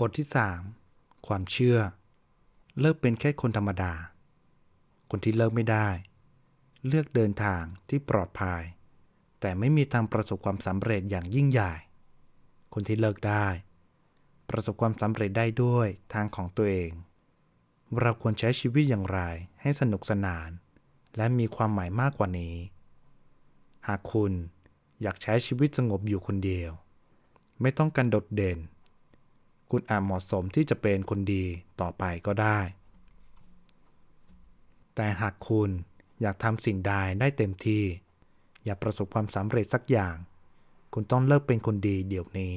บทที่ 3 ความเชื่อ เลิกเป็นแค่คนธรรมดา คนที่เลิกไม่ได้ เลือกเดินทางที่ปลอดภัย แต่ไม่มีทางประสบความสำเร็จอย่างยิ่งใหญ่ คนที่เลิกได้ ประสบความสำเร็จได้ด้วยทางของตัวเอง เราควรใช้ชีวิตอย่างไรให้สนุกสนาน และมีความหมายมากกว่านี้ หากคุณอยากใช้ชีวิตสงบอยู่คนเดียว ไม่ต้องการโดดเด่น คุณอาจเหมาะสมที่จะเป็นคนดีต่อไปก็ได้ แต่หากคุณอยากทำสิ่งใดได้เต็มที่ อยากประสบความสำเร็จสักอย่าง คุณต้องเลิกเป็นคนดีเดี๋ยวนี้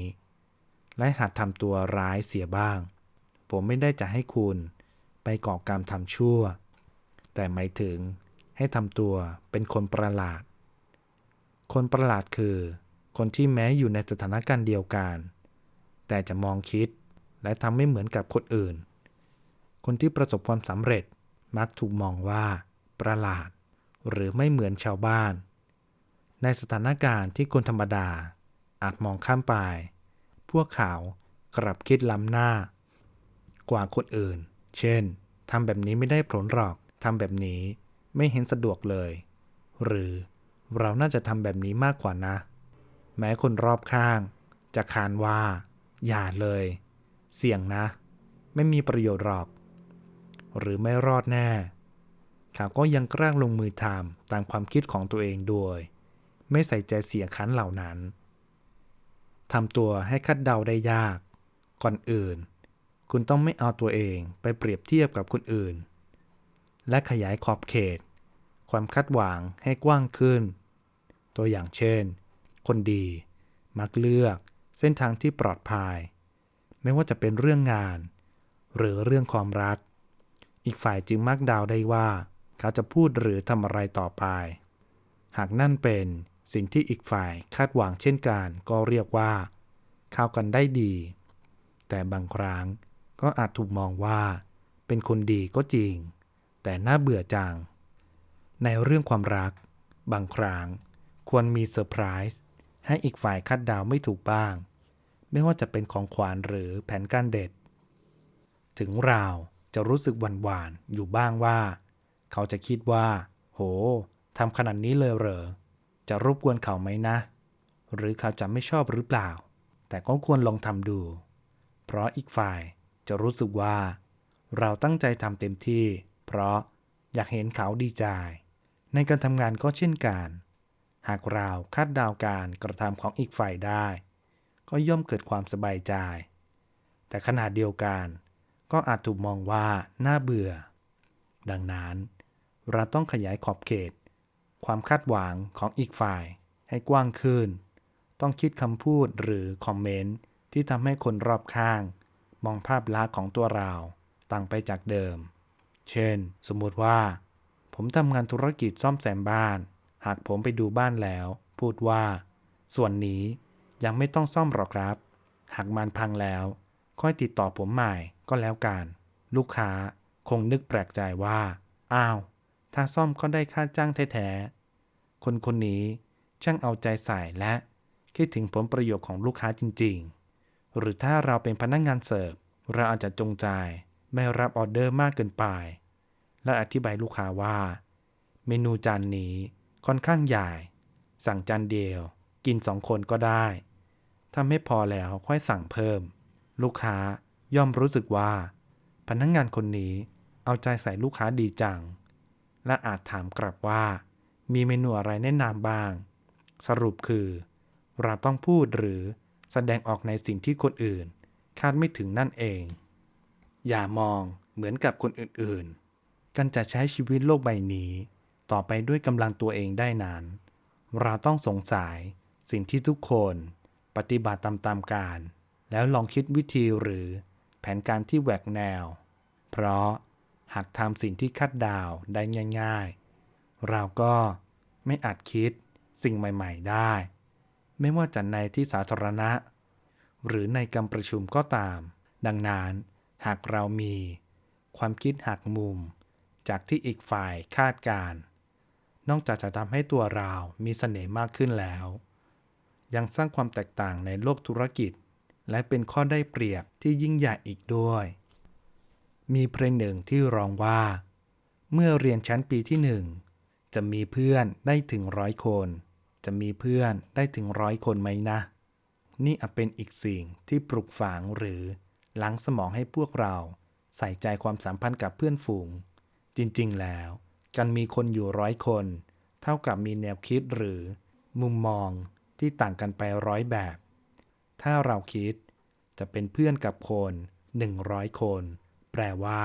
และหัดทำตัวร้ายเสียบ้าง ผมไม่ได้จะให้คุณไปก่อกรรมทำชั่ว แต่หมายถึงให้ทำตัวเป็นคนประหลาด คนประหลาดคือ คนที่แม้อยู่ในสถานการณ์เดียวกัน แต่จะมองคิด และทำไม่เหมือนกับคนอื่น คนที่ประสบความสำเร็จมักถูกมองว่า ประหลาด หรือไม่เหมือนชาวบ้าน ในสถานการณ์ที่คนธรรมดาอาจมองข้ามไป พวกเขากลับคิดล้ำหน้า กว่าคนอื่น เช่นทำแบบนี้ไม่ได้ผลหรอกทำแบบนี้ไม่เห็นสะดวกเลย หรือเราน่าจะทำแบบนี้มากกว่านะ แม้คนรอบข้าง จะคานว่า อย่าเลย เสี่ยงนะ ไม่มีประโยชน์หรอก หรือไม่รอดแน่เขาก็ยังกล้าลงมือทำตามความคิดของตัวเองโดยไม่ใส่ใจเสียงคันเหล่านั้นทำตัวให้คัดเดาได้ยาก ก่อนอื่น คุณต้องไม่เอาตัวเองไปเปรียบเทียบกับคนอื่น และขยายขอบเขต ความคาดหวังให้กว้างขึ้น ตัวอย่างเช่น คนดี มักเลือกเส้นทางที่ปลอดภัย ไม่ว่าจะเป็นเรื่องงาน หรือเรื่องความรัก อีกฝ่ายจึงมักเดาได้ว่า เขาจะพูดหรือทำอะไรต่อไป หากนั่นเป็นสิ่งที่อีกฝ่ายคาดหวังเช่นกันก็เรียกว่า เข้ากันได้ดี แต่บางครั้งก็อาจถูกมองว่า เป็นคนดีก็จริง แต่น่าเบื่อจัง ในเรื่องความรัก บางครั้งควรมีเซอร์ไพรส์ให้อีกฝ่ายคาดเดาไม่ถูกบ้าง ไม่ว่าจะเป็นของขวัญหรือแผนการเด็ด ถึงเราจะรู้สึกหวานๆอยู่บ้างว่า เขาจะคิดว่า โหทำขนาดนี้เลยเหรอ จะรบกวนเขาไหมนะ หรือเขาจะไม่ชอบหรือเปล่า แต่ก็ควรลองทำดู เพราะอีกฝ่ายจะรู้สึกว่า เราตั้งใจทำเต็มที่ เพราะอยากเห็นเขาดีใจ ในการทำงานก็เช่นกัน หากเราคาดเดาการกระทำของอีกฝ่ายได้ ก็ย่อมเกิดความสบายใจ แต่ขนาดเดียวกันก็อาจถูกมองว่าน่าเบื่อ ดังนั้น เราต้องขยายขอบเขต ความคาดหวังของอีกฝ่ายให้กว้างขึ้น ต้องคิดคำพูดหรือคอมเมนต์ที่ทำให้คนรอบข้าง มองภาพลักษณ์ของตัวเราต่างไปจากเดิม เช่น สมมติว่า ผมทำงานธุรกิจซ่อมแซมบ้าน หากผมไปดูบ้านแล้ว พูดว่า ส่วนนี้ ยังไม่ต้องซ่อมหรอกครับ หากมันพังแล้ว ค่อยติดต่อผมใหม่ก็แล้วกัน ลูกค้าคงนึกแปลกใจว่า อ้าว ถ้าซ่อมก็ได้ค่าจ้างแท้ๆ คนคนนี้ช่างเอาใจใส่และ คิดถึงผลประโยชน์ของลูกค้าจริงๆ หรือถ้าเราเป็นพนักงงานเสิร์ฟ เราอาจจะจงใจไม่รับออเดอร์มากเกินไป และอธิบายลูกค้าว่า เมนูจานนี้ค่อนข้างใหญ่ สั่งจานเดียว กินสองคนก็ได้ ถ้าไม่พอแล้วค่อยสั่งเพิ่ม ลูกค้าย่อมรู้สึกว่า พนักงงานคนนี้เอาใจใส่ลูกค้าดีจัง และอาจถามกลับว่า มีเมนูอะไรแนะนำบ้าง สรุปคือ เราต้องพูดหรือแสดงออกในสิ่งที่คนอื่น คาดไม่ถึงนั่นเอง อย่ามองเหมือนกับคนอื่นๆ กันจะใช้ชีวิตโลกใบนี้ ต่อไปด้วยกำลังตัวเองได้นาน เราต้องสงสัยสิ่งที่ทุกคน ปฏิบัติตามๆการ แล้วลองคิดวิธีหรือแผนการที่แหวกแนว เพราะหากทำสิ่งที่คาดดาวได้ง่าย ๆ เราก็ไม่อาจคิดสิ่งใหม่ ๆ ได้ ไม่ว่าจะในที่สาธารณะ หรือในการประชุมก็ตาม ดังนั้นหากเรามี ความคิดหักมุม จากที่อีกฝ่ายคาดการ นอกจากจะทำให้ตัวเรามีเสน่ห์มากขึ้นแล้ว ยังสร้างความแตกต่างในโลกธุรกิจ และเป็นข้อได้เปรียบที่ยิ่งใหญ่อีกด้วย มีเพลงหนึ่งที่ร้องว่า เมื่อเรียนชั้นปีที่หนึ่งจะมีเพื่อนได้ถึงร้อยคน จะมีเพื่อนได้ถึงร้อยคนไหมนะ นี่อาจเป็นอีกสิ่งที่ปลุกฝังหรือล้างสมองให้พวกเราใส่ใจความสัมพันธ์กับเพื่อนฝูง จริงๆ แล้ว การมีคนอยู่ร้อยคน เท่ากับมีแนวคิดหรือ มุมมอง ที่ต่างกันไปร้อยแบบ ถ้าเราคิดจะเป็นเพื่อนกับคน 100 คน แปลว่า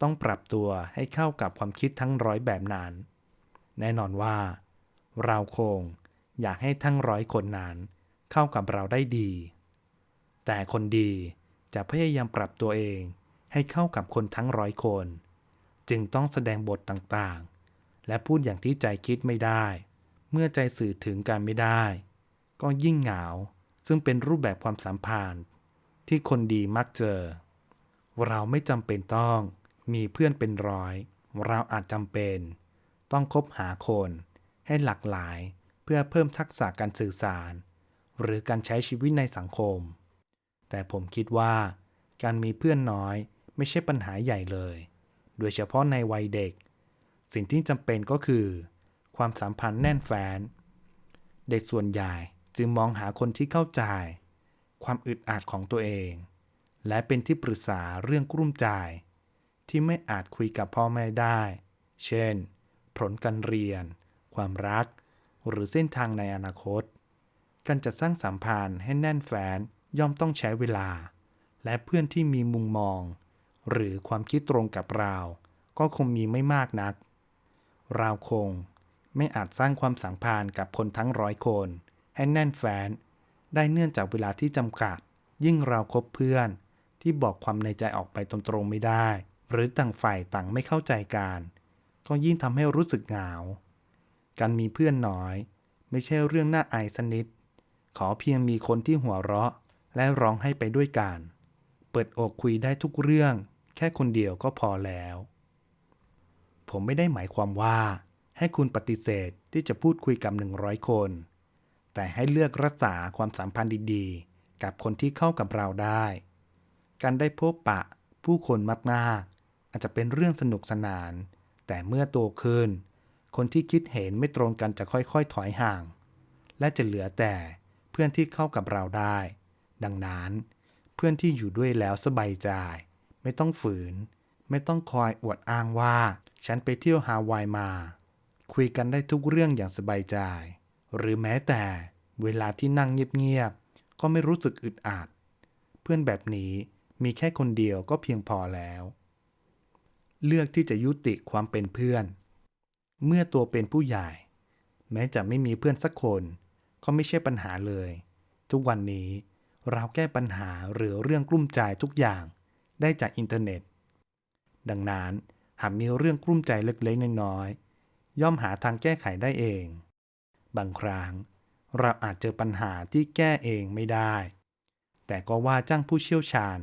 ต้องปรับตัวให้เข้ากับความคิดทั้งร้อยแบบนั้น แน่นอนว่า เราคงอยากให้ทั้งร้อยคนนั้นเข้ากับเราได้ดี แต่คนดีจะพยายามปรับตัวเองให้เข้ากับคนทั้งร้อยคน จึงต้องแสดงบทต่างๆ และพูดอย่างที่ใจคิดไม่ได้ เมื่อใจสื่อถึงกันไม่ได้ ก็ยิ่งเหงา ซึ่งเป็นรูปแบบความสัมพันธ์ ที่คนดีมักเจอ เราไม่จำเป็นต้อง มีเพื่อนเป็นร้อย เราอาจจำเป็น ต้องคบหาคนให้หลากหลายเพื่อเพิ่มทักษะการสื่อสาร หรือการใช้ชีวิตในสังคม แต่ผมคิดว่า การมีเพื่อนน้อยไม่ใช่ปัญหาใหญ่เลย โดยเฉพาะในวัยเด็ก สิ่งที่จำเป็นก็คือ ความสัมพันธ์แน่นแฟ้น เด็กส่วนใหญ่ จึงมองหาคนที่เข้าใจ ความอึดอัดของตัวเอง และเป็นที่ปรึกษาเรื่องกลุ้มใจ ที่ไม่อาจคุยกับพ่อแม่ได้ เช่น ผลการเรียน ความรัก หรือเส้นทางในอนาคต การจะสร้างสัมพันธ์ให้แน่นแฟ้นย่อมต้องใช้เวลา และเพื่อนที่มีมุมมอง หรือความคิดตรงกับเรา ก็คงมีไม่มากนัก เราคงไม่อาจสร้างความสัมพันธ์กับคนทั้งร้อยคน ให้แน่นแฟ้นได้เนื่องจากเวลาที่จำกัด ยิ่งเราคบเพื่อน ที่บอกความในใจออกไปตรงๆไม่ได้ หรือต่างฝ่ายต่างไม่เข้าใจกัน ก็ยิ่งทำให้รู้สึกเหงา การมีเพื่อนน้อย ไม่ใช่เรื่องน่าอายสนิทขอเพียงมีคนที่หัวเราะ และร้องให้ไปด้วยกัน เปิดอกคุยได้ทุกเรื่อง แค่คนเดียวก็พอแล้ว ผมไม่ได้หมายความว่า ให้คุณปฏิเสธที่จะพูดคุยกับ 100 คน แต่ให้เลือกรักษาความสัมพันธ์ดีๆ กับคนที่เข้ากับเราได้ การได้พบปะผู้คนมากๆ อาจจะเป็นเรื่องสนุกสนาน แต่เมื่อโตขึ้น คนที่คิดเห็นไม่ตรงกันจะค่อยๆ ถอยห่าง และจะเหลือแต่เพื่อนที่เข้ากับเราได้ ดังนั้น เพื่อนที่อยู่ด้วยแล้วสบายใจ ไม่ต้องฝืน ไม่ต้องคอยอวดอ้างว่า ฉันไปเที่ยวฮาวายมา คุยกันได้ทุกเรื่องอย่างสบายใจ หรือแม้แต่เวลาที่นั่งเงียบๆ ก็ไม่รู้สึกอึดอัด เพื่อนแบบนี้มีแค่คนเดียวก็เพียงพอแล้ว เลือกที่จะยุติความเป็นเพื่อน เมื่อตัวเป็นผู้ใหญ่ แม้จะไม่มีเพื่อนสักคน ก็ไม่ใช่ปัญหาเลย ทุกวันนี้เราแก้ปัญหาหรือเรื่องกลุ้มใจทุกอย่างได้จากอินเทอร์เน็ต ดังนั้นหากมีเรื่องกลุ้มใจเล็กๆน้อยๆย่อมหาทางแก้ไขได้เอง บางครั้ง เราอาจเจอปัญหาที่แก้เองไม่ได้ แต่ก็ว่าจ้างผู้เชี่ยวชาญ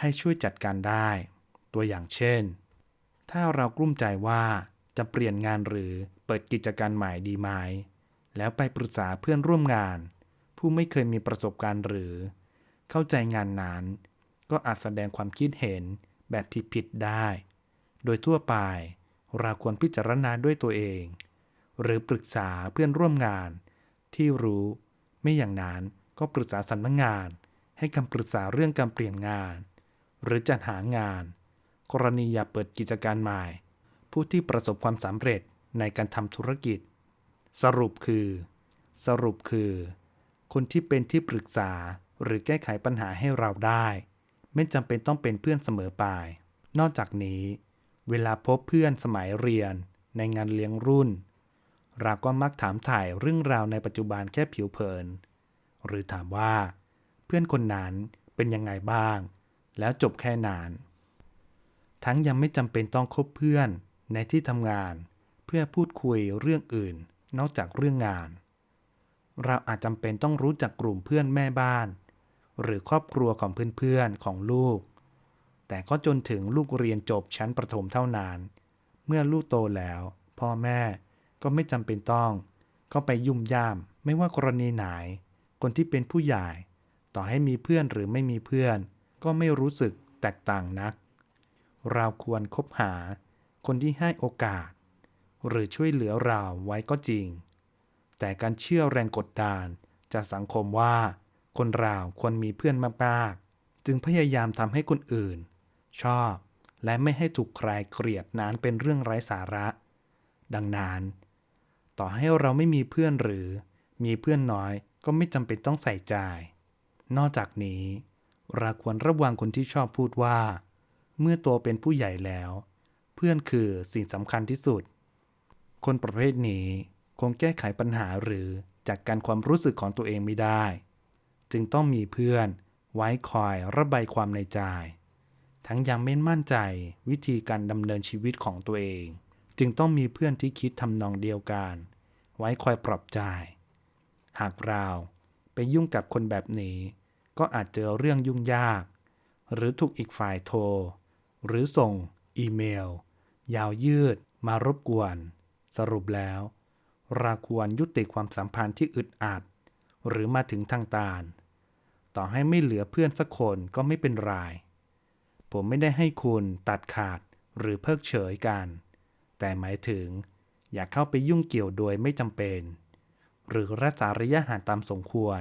ให้ช่วยจัดการได้ ตัวอย่างเช่น ถ้าเรากลุ้มใจว่าจะเปลี่ยนงานหรือเปิดกิจการใหม่ดีไหม แล้วไปปรึกษาเพื่อนร่วมงาน ผู้ไม่เคยมีประสบการณ์หรือ เข้าใจงานนั้น ก็อาจแสดงความคิดเห็นแบบผิดได้ โดยทั่วไปเราควรพิจารณาด้วยตัวเอง หรือปรึกษาเพื่อนร่วมงาน ที่รู้ไม่อย่างนั้นก็ปรึกษาสำนักงงาน ให้คำปรึกษาเรื่องการเปลี่ยนงาน หรือจัดหางาน กรณีอยากเปิดกิจการใหม่ ผู้ที่ประสบความสำเร็จในการทำธุรกิจ สรุปคือ สรุปคือ คนที่เป็นที่ปรึกษาหรือแก้ไขปัญหาให้เราได้ ไม่จำเป็นต้องเป็นเพื่อนเสมอไป นอกจากนี้ เวลาพบเพื่อนสมัยเรียน ในงานเลี้ยงรุ่น เราก็มักถามถ่ายเรื่องราวในปัจจุบันแค่ผิวเผิน หรือถามว่า เพื่อนคนนั้นเป็นยังไงบ้าง แล้วจบแค่นาน ทั้งยังไม่จำเป็นต้องคบเพื่อนในที่ทำงาน เพื่อพูดคุยเรื่องอื่น นอกจากเรื่องงาน เราอาจจำเป็นต้องรู้จักกลุ่มเพื่อนแม่บ้าน หรือครอบครัวของเพื่อนๆของลูก แต่ก็จนถึงลูกเรียนจบชั้นประถมเท่านั้น เมื่อลูกโตแล้ว พ่อแม่ ก็ไม่จำเป็นต้องก็ไปยุ่มย่าม ไม่ว่ากรณีไหน คนที่เป็นผู้ใหญ่ ต่อให้มีเพื่อนหรือไม่มีเพื่อน ก็ไม่รู้สึกแตกต่างนัก เราควรคบหา คนที่ให้โอกาส หรือช่วยเหลือเราไว้ก็จริง แต่การเชื่อแรงกดดันจากสังคมว่า คนเราควรมีเพื่อนมากๆ จึงพยายามทำให้คนอื่น ชอบและไม่ให้ถูกใครเกลียดนั้นเป็นเรื่องไร้สาระ ดังนั้น ต่อให้เราไม่มีเพื่อนหรือ มีเพื่อนน้อยก็ไม่จำเป็นต้องใส่ใจ นอกจากนี้เราควรระวังคนที่ชอบพูดว่า เมื่อโตเป็นผู้ใหญ่แล้ว เพื่อนคือสิ่งสำคัญที่สุด คนประเภทนี้คงแก้ไขปัญหาหรือจัดกการความรู้สึกของตัวเองไม่ได้ จึงต้องมีเพื่อนไว้คอยระบายความในใจ ทั้งยังไม่มั่นใจวิธีการดำเนินชีวิตของตัวเอง จึงต้องมีเพื่อนที่คิดทำนองเดียวกัน ไว้คอยปลอบใจ หากเราไปยุ่งกับคนแบบนี้ ก็อาจเจอเรื่องยุ่งยาก หรือถูกอีกฝ่ายโทร หรือส่งอีเมล ยาวยืดมารบกวน สรุปแล้ว เราควรยุติความสัมพันธ์ที่อึดอัด หรือมาถึงทางตาล ต่อให้ไม่เหลือเพื่อนสักคนก็ไม่เป็นไรผมไม่ได้ให้คุณตัดขาดหรือเพิกเฉยกัน แต่หมายถึง อย่าเข้าไปยุ่งเกี่ยวโดยไม่จำเป็น หรือรักษาระยะห่างตามสมควร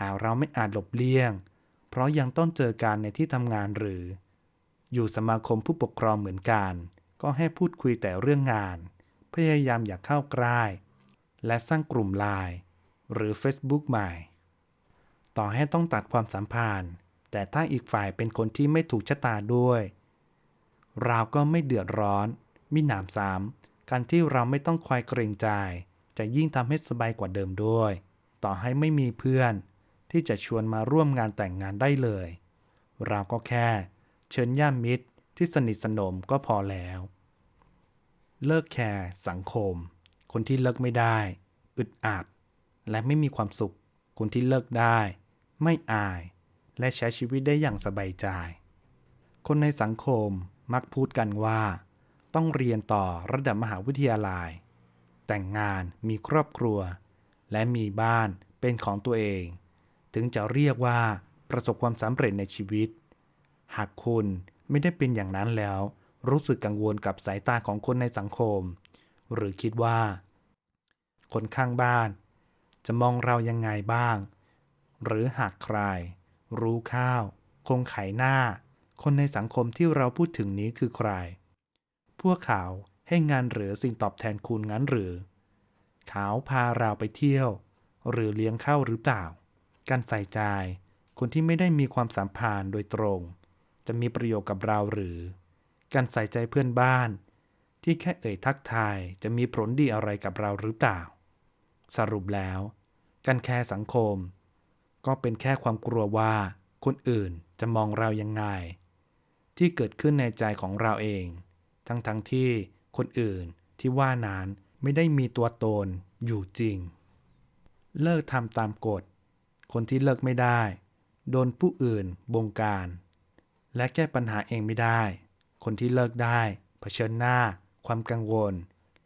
หากเราไม่อาจหลบเลี่ยง เพราะยังต้องเจอกันในที่ทำงานหรือ อยู่สมาคมผู้ปกครองเหมือนกัน ก็ให้พูดคุยแต่เรื่องงาน พยายามอย่าเข้าใกล้และสร้างกลุ่มไลน์หรือ Facebook ใหม่ ต่อให้ต้องตัดความสัมพันธ์ แต่ถ้าอีกฝ่ายเป็นคนที่ไม่ถูกชะตาด้วย เราก็ไม่เดือดร้อนมิหนามซ้ำ การที่เราไม่ต้องคอยเกรงใจ จะยิ่งทำให้สบายกว่าเดิมด้วย ต่อให้ไม่มีเพื่อน ที่จะชวนมาร่วมงานแต่งงานได้เลย เราก็แค่ เชิญญาติมิตรที่สนิทสนมก็พอแล้ว เลิกแคร์สังคม คนที่เลิกไม่ได้ อึดอัด และไม่มีความสุข คนที่เลิกได้ ไม่อาย และใช้ชีวิตได้อย่างสบายใจ คนในสังคมมักพูดกันว่า ต้องเรียนต่อระดับมหาวิทยาลัย แต่งงานมีครอบครัว และมีบ้านเป็นของตัวเอง ถึงจะเรียกว่าประสบความสำเร็จในชีวิต หากคุณไม่ได้เป็นอย่างนั้นแล้ว รู้สึกกังวลกับสายตาของคนในสังคม หรือคิดว่า คนข้างบ้าน จะมองเรายังไงบ้าง หรือหากใคร รู้ข้าว คงไขหน้า คนในสังคมที่เราพูดถึงนี้คือใคร พวกเขาให้งานหรือสิ่งตอบแทนคุณงั้นหรือ เขาพาเราไปเที่ยว หรือเลี้ยงข้าวหรือเปล่า การใส่ใจคนที่ไม่ได้มีความสัมพันธ์โดยตรง จะมีประโยชน์กับเราหรือ การใส่ใจเพื่อนบ้าน ที่แค่เอ่ยทักทายจะมีผลดีอะไรกับเราหรือเปล่า สรุปแล้ว การแคร์สังคม ก็เป็นแค่ความกลัวว่า คนอื่นจะมองเรายังไง ที่เกิดขึ้นในใจของเราเอง ทั้งๆทที่คนอื่นที่ว่านั้นไม่ได้มีตัวตนอยู่จริง เลิกทำตามกฎ คนที่เลิกไม่ได้ โดนผู้อื่นบงการ และแก้ปัญหาเองไม่ได้ คนที่เลิกได้เผชิญหน้า ความกังวล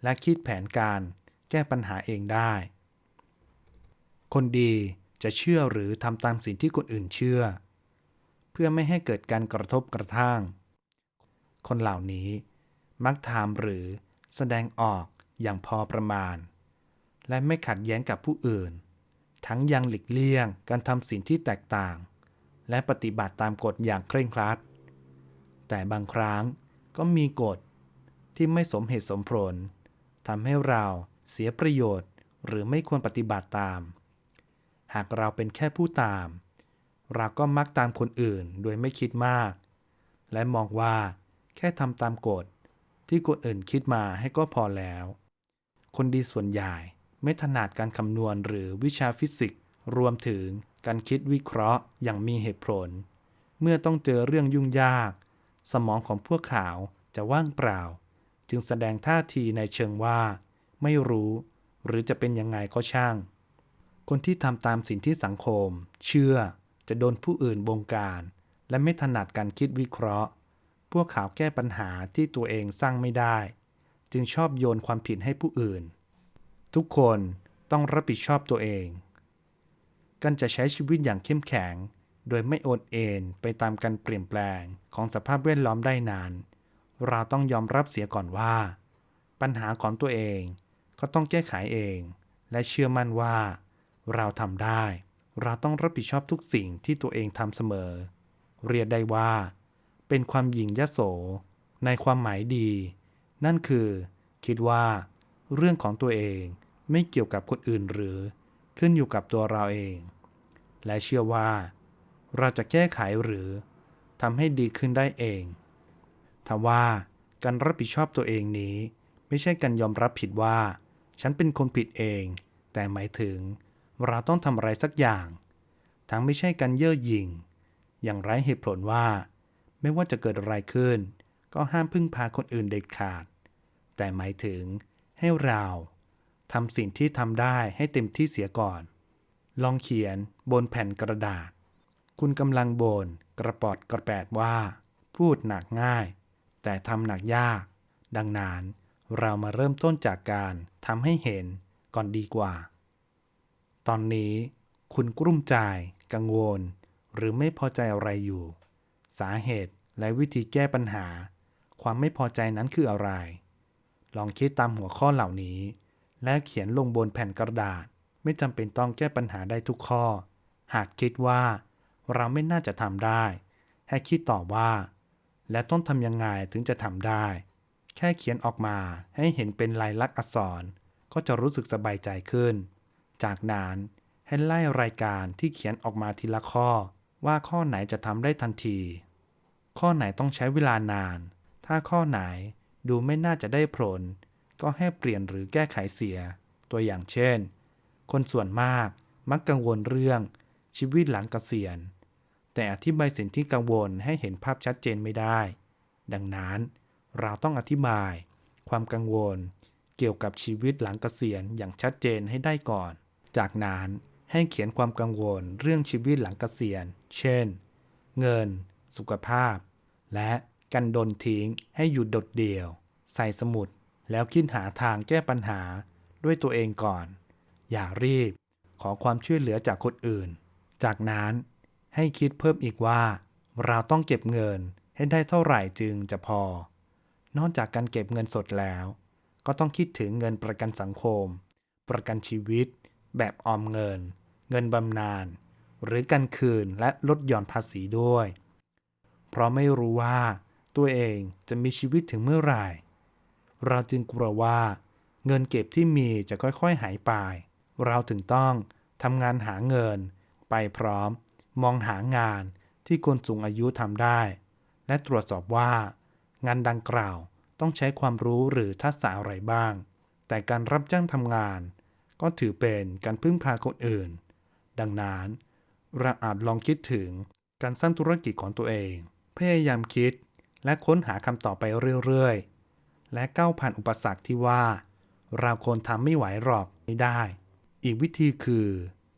และคิดแผนการแก้ปัญหาเองได้ คนดีจะเชื่อหรือทำตามสิ่งที่คนอื่นเชื่อ เพื่อไม่ให้เกิดการกระทบกระทั่ง คนเหล่านี้ มักทำหรือแสดงออกอย่างพอประมาณ และไม่ขัดแย้งกับผู้อื่น ทั้งยังหลีกเลี่ยงการทำสิ่งที่แตกต่าง และปฏิบัติตามกฎอย่างเคร่งครัด แต่บางครั้งก็มีกฎที่ไม่สมเหตุสมผลทำให้เราเสียประโยชน์หรือไม่ควรปฏิบัติตาม หากเราเป็นแค่ผู้ตาม เราก็มักตามคนอื่นโดยไม่คิดมาก และมองว่าแค่ทำตามกฎ ที่คนอื่นคิดมาให้ก็พอแล้ว คนดีส่วนใหญ่ไม่ถนัดการคำนวณหรือวิชาฟิสิกส์ รวมถึงการคิดวิเคราะห์อย่างมีเหตุผล เมื่อต้องเจอเรื่องยุ่งยาก สมองของพวกเขาจะว่างเปล่า จึงแสดงท่าทีในเชิงว่า ไม่รู้ หรือจะเป็นยังไงก็ช่าง คนที่ทำตามสิ่งที่สังคม เชื่อจะโดนผู้อื่นบงการ และไม่ถนัดการคิดวิเคราะห์ พวกเขาแก้ปัญหาที่ตัวเองสร้างไม่ได้ จึงชอบโยนความผิดให้ผู้อื่น ทุกคนต้องรับผิดชอบตัวเอง กันจะใช้ชีวิตอย่างเข้มแข็ง โดยไม่โอนเอ็นไปตามการเปลี่ยนแปลงของสภาพแวดล้อมได้นาน เราต้องยอมรับเสียก่อนว่า ปัญหาของตัวเองก็ต้องแก้ไขเอง และเชื่อมั่นว่า เราทำได้ เราต้องรับผิดชอบทุกสิ่งที่ตัวเองทำเสมอ เรียกได้ว่า เป็นความหยิ่งยโส ในความหมายดี นั่นคือ คิดว่า เรื่องของตัวเองไม่เกี่ยวกับคนอื่นหรือ ขึ้นอยู่กับตัวเราเอง และเชื่อว่า เราจะแก้ไขหรือทำให้ดีขึ้นได้เองทว่าการรับผิดชอบตัวเองนี้ ไม่ใช่การยอมรับผิดว่า ฉันเป็นคนผิดเอง แต่หมายถึง เราต้องทำอะไรสักอย่าง ทั้งไม่ใช่การเย่อหยิ่ง อย่างไร้เหตุผลว่า ไม่ว่าจะเกิดอะไรขึ้น ก็ห้ามพึ่งพาคนอื่นเด็ดขาด แต่หมายถึงให้เราทำสิ่งที่ทำได้ให้เต็มที่เสียก่อน ลองเขียนบนแผ่นกระดาษ คุณกำลังบนกระปอดกระแปดว่า พูดหนักง่าย แต่ทำหนักยาก ดังนั้นเรามาเริ่มต้นจากการทำให้เห็นก่อนดีกว่า ตอนนี้คุณกลุ้มใจ กังวล หรือไม่พอใจอะไรอยู่ สาเหตุและวิธีแก้ปัญหา ความไม่พอใจนั้นคืออะไร ลองคิดตามหัวข้อเหล่านี้ และเขียนลงบนแผ่นกระดาษ ไม่จำเป็นต้องแก้ปัญหาได้ทุกข้อ หากคิดว่า เราไม่น่าจะทำได้ ให้คิดต่อว่า และต้องทำยังไงถึงจะทำได้ แค่เขียนออกมาให้เห็นเป็นลายลักษณ์อักษร ก็จะรู้สึกสบายใจขึ้น จากนั้นให้ไล่รายการที่เขียนออกมาทีละข้อ ว่าข้อไหนจะทำได้ทันที ข้อไหนต้องใช้เวลานาน ถ้าข้อไหนดูไม่น่าจะได้ผล ก็ให้เปลี่ยนหรือแก้ไขเสีย ตัวอย่างเช่น คนส่วนมากมักกังวลเรื่องชีวิตหลังเกษียณ แต่อธิบายสิ่งที่กังวลให้เห็นภาพชัดเจนไม่ได้ ดังนั้นเราต้องอธิบาย ความกังวล เกี่ยวกับชีวิตหลังเกษียณอย่างชัดเจนให้ได้ก่อน จากนั้นให้เขียนความกังวลเรื่องชีวิตหลังเกษียณ เช่น เงิน สุขภาพ และการโดนทิ้งให้หยุดโดดเดี่ยว ใส่สมุด แล้วคิดหาทางแก้ปัญหาด้วยตัวเองก่อน อย่ารีบ ขอความช่วยเหลือจากคนอื่น จากนั้นให้คิดเพิ่มอีกว่า เราต้องเก็บเงินให้ได้เท่าไหร่จึงจะพอ นอกจากการเก็บเงินสดแล้ว ก็ต้องคิดถึงเงินประกันสังคม ประกันชีวิต แบบออมเงิน เงินบำนาญหรือการคืนและลดหย่อนภาษีด้วย เพราะไม่รู้ว่าตัวเองจะมีชีวิตถึงเมื่อไหร่ เราจึงกลัวว่า เงินเก็บที่มีจะค่อยๆหายไป เราถึงต้องทำงานหาเงิน ไปพร้อม มองหางานที่คนสูงอายุทำได้ และตรวจสอบว่า งานดังกล่าวต้องใช้ความรู้หรือทักษะอะไรบ้าง แต่การรับจ้างทำงาน ก็ถือเป็นการพึ่งพาคนอื่น ดังนั้นเราอาจลองคิดถึงการสร้างธุรกิจของตัวเอง พยายามคิดและค้นหาคำตอบไปเรื่อยๆ และก้าวผ่านอุปสรรคที่ว่า เราคนทำไม่ไหวหรอกไม่ได้ อีกวิธีคือ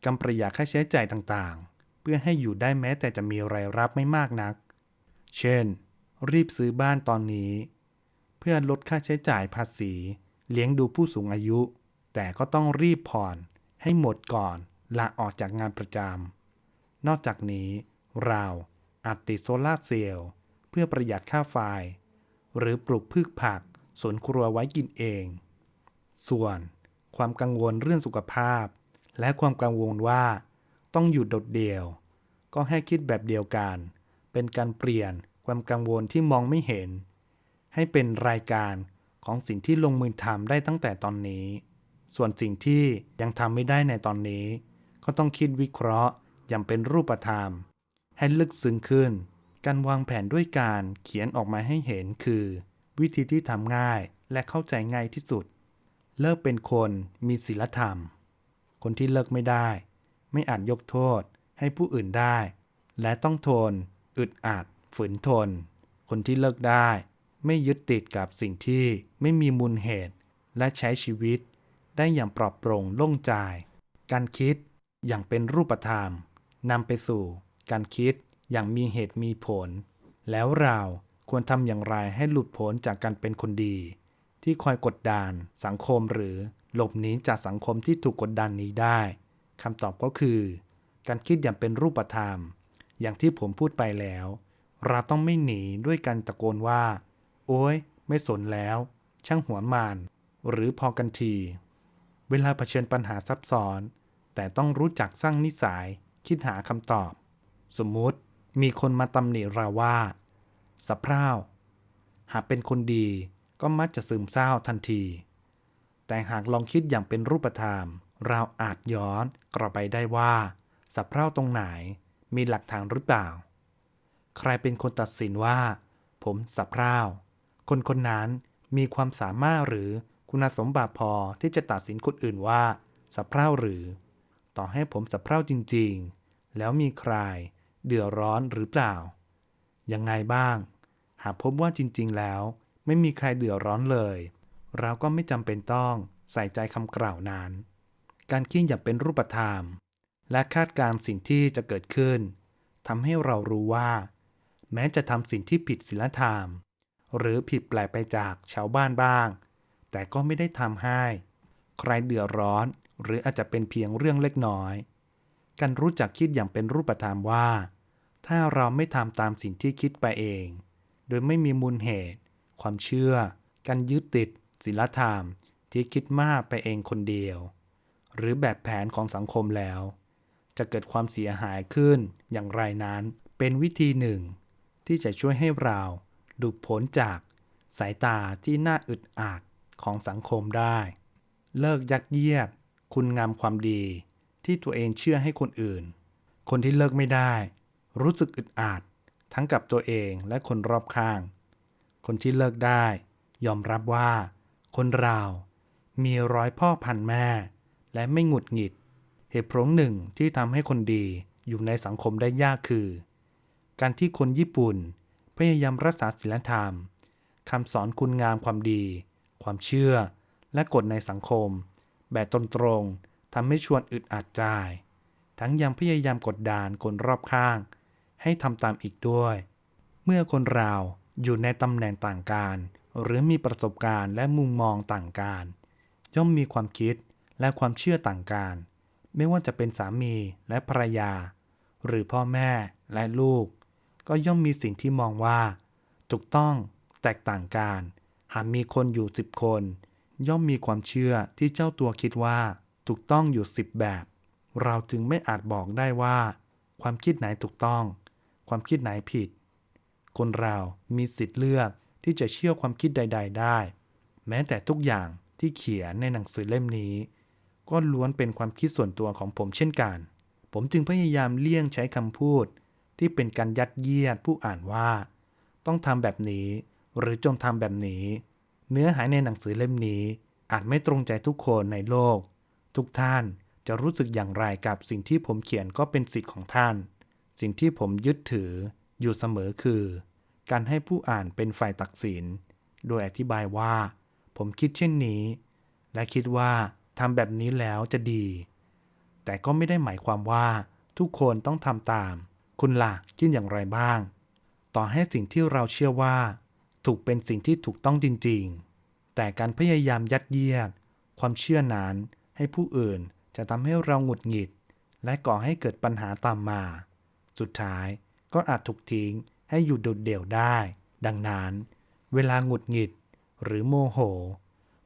กำประหยัดค่าใช้จ่ายต่างๆ เพื่อให้อยู่ได้แม้แต่จะมีรายรับไม่มากนัก เช่น รีบซื้อบ้านตอนนี้ เพื่อลดค่าใช้จ่ายภาษี เลี้ยงดูผู้สูงอายุ แต่ก็ต้องรีบผ่อนให้หมดก่อนลาออกจากงานประจำนอกจากนี้เรา อาจติดโซลาร์เซลล์เพื่อประหยัดค่าไฟ หรือปลูกพืชผักสวนครัวไว้กินเอง ส่วนความกังวลเรื่องสุขภาพ และความกังวลว่า ต้องอยู่โดดเดี่ยว ก็ให้คิดแบบเดียวกัน เป็นการเปลี่ยนความกังวลที่มองไม่เห็น ให้เป็นรายการของสิ่งที่ลงมือทำได้ตั้งแต่ตอนนี้ ส่วนสิ่งที่ยังทำไม่ได้ในตอนนี้ ก็ต้องคิดวิเคราะห์อย่างเป็นรูปธรรม ให้ลึกซึ้งขึ้น การวางแผนด้วยการเขียนออกมาให้เห็นคือ วิธีที่ทำง่ายและเข้าใจง่ายที่สุด เลิกเป็นคนมีศีลธรรม คนที่เลิกไม่ได้ ไม่อาจยกโทษให้ผู้อื่นได้ และต้องทน อึดอัด ฝืนทน คนที่เลิกได้ ไม่ยึดติดกับสิ่งที่ไม่มีมูลเหตุ และใช้ชีวิต ได้อย่างปลอดโปร่งโล่งใจ การคิดอย่างเป็นรูปธรรมนำไปสู่ การคิดอย่างมีเหตุมีผล แล้วเราควรทำอย่างไรให้หลุดพ้นจากการเป็นคนดี ที่คอยกดดันสังคมหรือหลบหนีจากสังคมที่ถูกกดดันนี้ได้คำตอบก็คือ การคิดอย่างเป็นรูปธรรม อย่างที่ผมพูดไปแล้ว เราต้องไม่หนีด้วยการตะโกนว่า โอ้ยไม่สนแล้ว ช่างหัวมานหรือพอกันที เวลาเผชิญปัญหาซับซ้อน แต่ต้องรู้จักสร้างนิสัย คิดหาคำตอบ สมมุติมีคนมาตำหนิเราว่าสะเพร่าหากเป็นคนดีก็มักจะซึมเศร้าทันที แต่หากลองคิดอย่างเป็นรูปธรรม เราอาจย้อนกลับไปได้ว่าสะเพร่าตรงไหนมีหลักฐานหรือเปล่า ใครเป็นคนตัดสินว่า ผมสะเพร่าคนคนนั้นมีความสามารถหรือคุณสมบัติพอที่จะตัดสินคนอื่นว่าสะเพร่าหรือ ต่อให้ผมสะเพร่าจริง ๆ แล้วมีใคร เดือดร้อนหรือเปล่า ยังไงบ้าง หากพบว่าจริง ๆ แล้ว ไม่มีใครเดือดร้อนเลย เราก็ไม่จำเป็นต้องใส่ใจคำกล่าวนั้น การคิดอย่างเป็นรูปธรรม และคาดการณ์สิ่งที่จะเกิดขึ้นทำให้เรารู้ว่า แม้จะทำสิ่งที่ผิดศีลธรรม หรือผิดแปลกไปจากชาวบ้านบ้าง แต่ก็ไม่ได้ทำให้ ใครเดือดร้อน หรืออาจจะเป็นเพียงเรื่องเล็กน้อย การรู้จักคิดอย่างเป็นรูปธรรมว่า ถ้าเราไม่ทำตามสิ่งที่คิดไปเอง โดยไม่มีมูลเหตุ ความเชื่อ การยึดติดศีลธรรมที่คิดมากไปเองคนเดียว หรือแบบแผนของสังคมแล้ว จะเกิดความเสียหายขึ้นอย่างไรนั้น เป็นวิธีหนึ่ง ที่จะช่วยให้เราหลุดพ้นจากสายตาที่น่าอึดอัดของสังคมได้ เลิกยัดเยียด คุณงามความดี ที่ตัวเองเชื่อให้คนอื่น คนที่เลิกไม่ได้ รู้สึกอึดอัดทั้งกับตัวเองและคนรอบข้าง คนที่เลิกได้ ยอมรับว่า คนเรามีร้อยพ่อพันแม่ และไม่หงุดหงิด เหตุผลหนึ่งที่ทำให้คนดีอยู่ในสังคมได้ยากคือ การที่คนญี่ปุ่น พยายามรักษาศีลธรรมคำสอนคุณงามความดี ความเชื่อ และกฎในสังคม แบบตรงๆทำให้ชวนอึดอัดใจ ทั้งยังพยายามกดดันคนรอบข้าง ให้ทำตามอีกด้วย เมื่อคนเราอยู่ในตำแหน่งต่างกัน หรือมีประสบการณ์และมุมมองต่างกัน ย่อมมีความคิดและความเชื่อต่างกัน ไม่ว่าจะเป็นสามีและภรรยา หรือพ่อแม่และลูก ก็ย่อมมีสิ่งที่มองว่า ถูกต้องแตกต่างกัน หากมีคนอยู่สิบคน ย่อมมีความเชื่อที่เจ้าตัวคิดว่า ถูกต้องอยู่สิบแบบ เราจึงไม่อาจบอกได้ว่า ความคิดไหนถูกต้อง ความคิดไหนผิด คนเรามีสิทธิ์เลือกที่จะเชื่อความคิดใด ๆ ได้ แม้แต่ทุกอย่างที่เขียนในหนังสือเล่มนี้ ก็ล้วนเป็นความคิดส่วนตัวของผมเช่นกัน ผมจึงพยายามเลี่ยงใช้คำพูด ที่เป็นการยัดเยียดผู้อ่านว่า ต้องทำแบบนี้ หรือจงทำแบบนี้ เนื้อหาในหนังสือเล่มนี้ อาจไม่ตรงใจทุกคนในโลก ทุกท่านจะรู้สึกอย่างไรกับสิ่งที่ผมเขียนก็เป็นสิทธิ์ของท่าน สิ่งที่ผมยึดถืออยู่เสมอคือ การให้ผู้อ่านเป็นฝ่ายตัดสิน โดยอธิบายว่า ผมคิดเช่นนี้ และคิดว่าทำแบบนี้แล้วจะดี แต่ก็ไม่ได้หมายความว่า ทุกคนต้องทำตาม คุณล่ะคิดอย่างไรบ้าง ต่อให้สิ่งที่เราเชื่อว่า ถูกเป็นสิ่งที่ถูกต้องจริง ๆ แต่การพยายามยัดเยียด ความเชื่อนั้นให้ผู้อื่นจะทำให้เราหงุดหงิด และก่อให้เกิดปัญหาตามมา สุดท้ายก็อาจถูกทิ้งให้อยู่โดดเดี่ยวได้ ดังนั้น เวลาหงุดหงิดหรือโมโห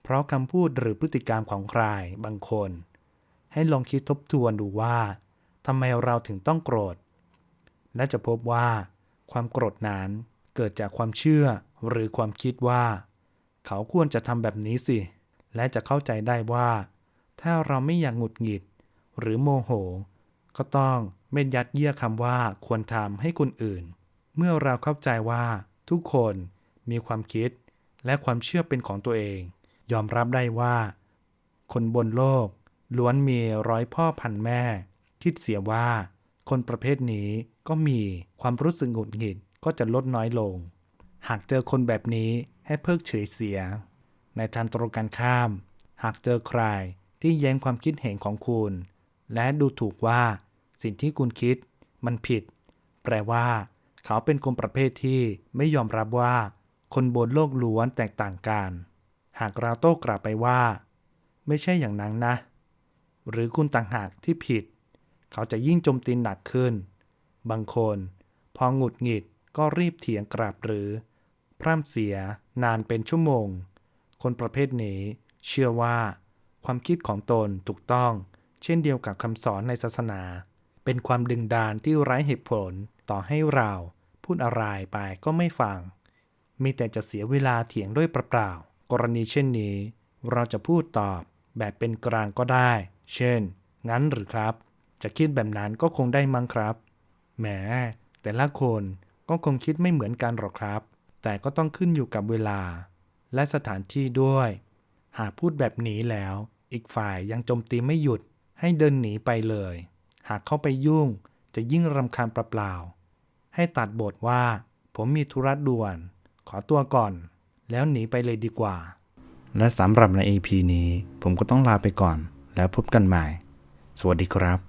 เพราะคำพูดหรือพฤติกรรมของใครบางคน ให้ลองคิดทบทวนดูว่าทำไมเราถึงต้องโกรธ และจะพบว่า ความโกรธนั้นเกิดจากความเชื่อหรือความคิดว่า เขาควรจะทำแบบนี้สิ และจะเข้าใจได้ว่า ถ้าเราไม่อยากหงุดหงิด หรือโมโห ก็ต้อง ไม่ยัดเยียดคำว่าควรทำให้คนอื่น เมื่อเราเข้าใจว่าทุกคนมีความคิดและความเชื่อเป็นของตัวเอง ยอมรับได้ว่า คนบนโลก ล้วนมีร้อยพ่อพันแม่ คิดเสียว่า คนประเภทนี้ก็มีความรู้สึกหงุดหงิดก็จะลดน้อยลง หากเจอคนแบบนี้ให้เพิกเฉยเสีย ในทางตรงกันข้าม หากเจอใครที่แย้งความคิดเห็นของคุณ และดูถูกว่า สิ่งที่คุณคิดมันผิด แปลว่า เขาเป็นคนประเภทที่ไม่ยอมรับว่า คนบนโลกล้วนแตกต่างกัน หากเราโต้กลับไปว่า ไม่ใช่อย่างนั้นนะ หรือคุณต่างหากที่ผิด เขาจะยิ่งโจมตีหนักขึ้น บางคน พอหงุดหงิดก็รีบเถียงกลับหรือ พร่ำเสียนานเป็นชั่วโมง คนประเภทนี้เชื่อว่า ความคิดของตนถูกต้อง เช่นเดียวกับคำสอนในศาสนา เป็นความดึงดานที่ไร้เหตุผลต่อให้เราพูดอะไรไปก็ไม่ฟัง มีแต่จะเสียเวลาเถียงด้วยเปล่าๆกรณีเช่นนี้ เราจะพูดตอบแบบเป็นกลางก็ได้ เช่น งั้นหรือครับ จะคิดแบบนั้นก็คงได้มั้งครับ แหม แต่ละคนก็คงคิดไม่เหมือนกันหรอกครับ แต่ก็ต้องขึ้นอยู่กับเวลา และสถานที่ด้วย หากพูดแบบนี้แล้ว อีกฝ่ายยังโจมตีไม่หยุดให้เดินหนีไปเลย หากเข้าไปยุ่งจะยิ่งรำคาญเปล่าๆ ให้ตัดบทว่า ผมมีธุระด่วน ขอตัวก่อน แล้วหนีไปเลยดีกว่า และสำหรับใน EP นี้ ผมก็ต้องลาไปก่อน แล้วพบกันใหม่ สวัสดีครับ